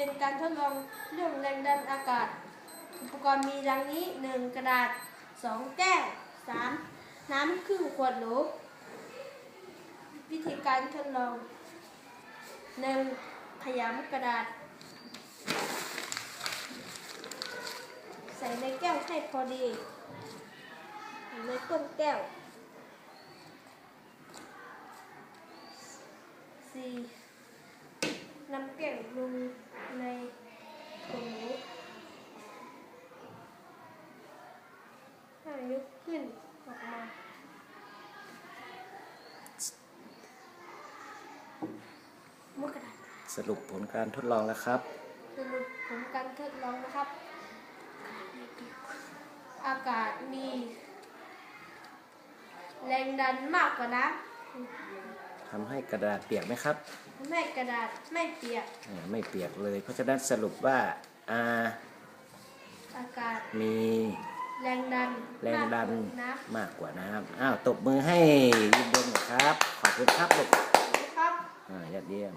เป็นการทดลองเรื่องแรงดันอากาศ อุปกรณ์มีดังนี้ 1. กระดาษ 2. แก้ว 3. น้ำครึ่งขวดโหลวิธีการทดลอง 1. ขยำกระดาษ ใส่ในแก้วให้พอดีในก้นแก้ว 4. นำแก้วลงในขวดโหล ให้ยกขึ้นออกมามุกกระดาษสรุปผลการทดลองแล้วครับ สรุปผลการทดลองนะครับ อากาศมี แรงดันมากกว่าน้ทำให้กระดาษเปียกไหมครับำทำให้กระดาษไม่เปียก อ่าไม่เปียกเลย เพราะฉะนั้นสรุปว่าอาอากาศมี แรงดันแรงดันมากกว่าน้มากกว่าน้ำอ้าวตบมือให้ยินดีหน่อยครับ ขอบคุณครับลูกำครับอ่ายอดเยี่ยม